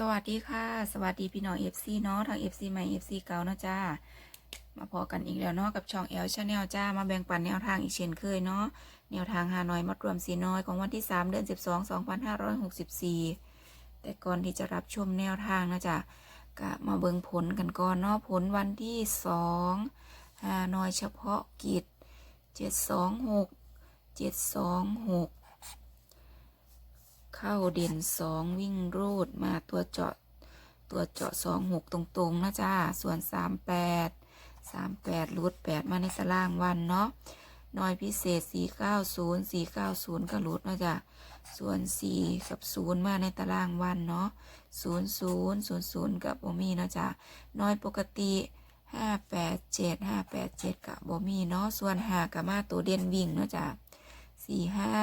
สวัสดีค่ะ สวัสดีพี่น้องเอฟซีเนาะทางเอฟซีใหม่เอฟซีเก่าเนาะจ้า มาพอกันอีกแล้วเนาะกับช่องแอลชาแนลจ้า มาแบ่งปันแนวทางอีกเช่นเคยเนาะ แนวทางฮานอยมัดรวมสีน้อยของวันที่ 3 เดือน 12 2564 แต่ก่อนที่จะรับชมแนวทางนะจ๊ะก็มาเบิ่งผลกันก่อนเนาะผลวันที่2ฮานอยเฉพาะกิจ 726 726 เข้าเด่นสองวิ่งรูดมาตัวเจาะตัวเจาะสองหกตรงๆนะจ้าส่วนสามแปดสามแปดรูดแปดมาในตารางวันเนาะน้อยพิเศษสี่เก้าศูนย์สี่เก้าศูนย์ก็รูดนะจ้ะส่วนสี่กับศูนย์มาในตารางวันเนาะศูนย์ศูนย์ศูนย์ศูนย์กับโบมีนะจ้ะน้อยปกติห้าแปดเจ็ดห้าแปดเจ็ดกับโบมีเนาะส่วนหากับมาตัวเด่นวิ่งเนาะจ้ะสี่ห้า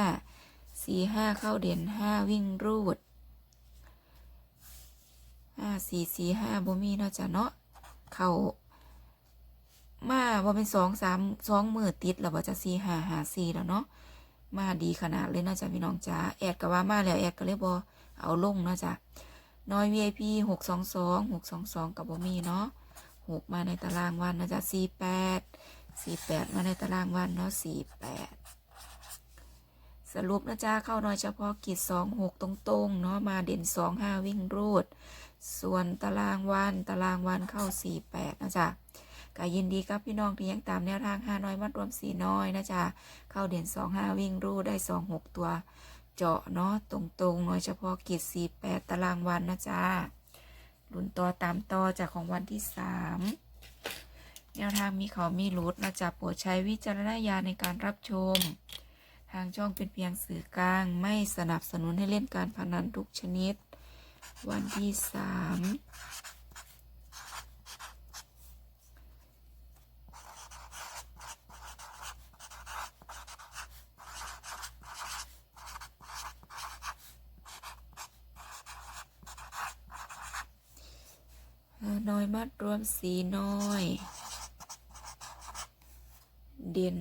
สี่ห้าเข้าเด่นห้าวิ่งรูดห้าสี่สี่ห้าบ่มีเนาะจ้ะเนาะเขามาบ่เป็นสองสามสองมือติดแล้วบ่จะสี่ห้าห้าสี่แล้วเนาะมาดีขนาดเลยเนาะจ้ะพี่น้องจ้าแอดก็ว่ามาแล้วแอดก็เลยบ่เอาลงเนาะจ้ะน้อย VIP หกสองสองหกสองสองกับบ่มีเนาะหกมาในตารางวันนาะจ้ะสี่แปดสี่แปดมาในตารางวันเนาะสี่แปด สรุปนะจ๊ะเข้าน้อยเฉพาะกิจสองหกตรงๆ เนาะมาเด่นสองห้าวิ่งรูด ส่วนตารางวันตารางวันเข้าสี่แปดนะจ๊ะก็ยินดีกับพี่น้องที่ยังตามแนวทางห้าน้อยมัดรวมสี่น้อยนะจ๊ะเข้าเด่นสองห้าวิ่งรูดได้สองหกตัว เจาะเนาะตรงๆน้อยเฉพาะกิจสี่แปดตารางวันนะจ๊ะลุ้นต่อตามต่อจากของวันที่สามแนวทางมีเขามีรุดนะจ๊ะโปรดใช้วิจารณญาณในการรับชม ทางช่องเป็นเพียงสื่อกลาง ไม่สนับสนุนให้เล่นการพนันทุกชนิด วันที่สามน้อยมัดรวมสีน้อย เด่น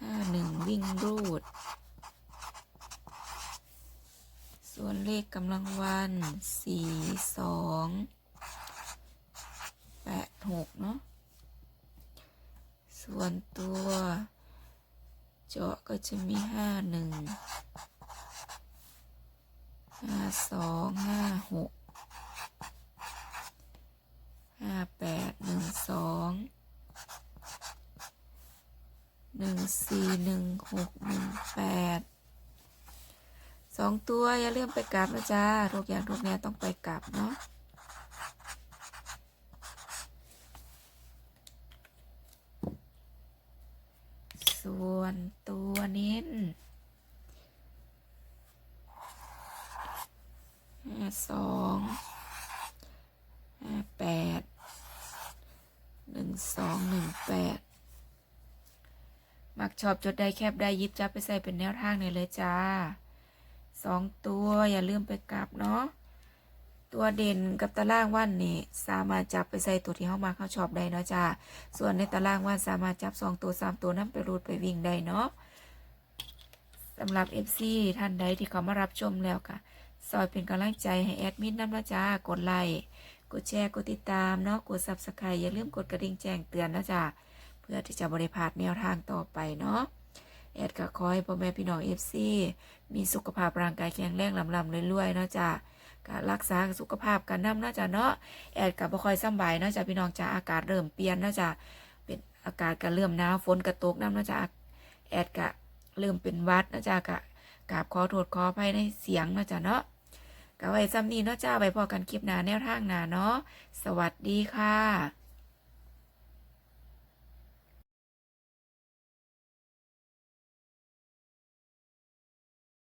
ห้าหนึ่งวิ่งรูด ส่วนเลขกำลังวันสี่สองแปดหกเนาะ ส่วนตัวเจาะก็จะมีห้าหนึ่งห้าสองห้าหกห้าแปดหนึ่งสอง หนึ่งสี่หนึ่งหกหนึ่งแปดสองตัวอย่าลืมไปกลับนะจ๊ะทุกอย่างทุกแนวต้องไปกลับเนาะส่วนตัวเน้นห้าสองห้าแปดหนึ่งสองหนึ่งแปด ชอบจดได้แคบได้ยิบจับไปใส่เป็นแนวทางเนี่ยเลยจ้าสองตัวอย่าลืมไปกลับเนาะตัวเด่นกับตารางวันนี่สามารถจับไปใส่ตัวที่เข้ามาเข้าชอบได้เนาะจ้าส่วนในตารางวันสามารถจับสองตัวสามตัวนั้นไปรูดไปวิ่งได้เนาะสำหรับ FC ท่านใดที่เขามารับชมแล้วค่ะซอยเป็นกำลังใจให้แอดมินน้ำนะจ้ากดไลค์กดแชร์กดติดตามเนาะกด Subscribe อย่าลืมกดกระดิ่งแจ้งเตือนนะจ้า พื่อที่จะบริพาดแนวทางต่อไปเนาะแอดก็ขอให้พ่อแม่พี่น้องเอฟซีมีสุขภาพร่างกายแข็งแรงลำลำเรื่อยๆเนาะจ้ะก็รักษาสุขภาพกันน้ำเนาะจ้ะเนาะแอดก็บ่ค่อยสบายเนาะจ้ะพี่น้องจ้ะอากาศเริ่มเปลี่ยนเนาะจ้ะเป็นอากาศก็เริ่มหนาวฝนก็ตกน้ำเนาะจ้ะแอดก็เริ่มเป็นวัดเนาะจ้ะก็กราบขอโทษขออภัยในเสียงเนาะจ้ะเนาะก็ไว้ซ้ำนี้เนาะจ้าไว้พอกันคลิปหน้าแนวทางหน้าเนาะสวัสดีค่ะ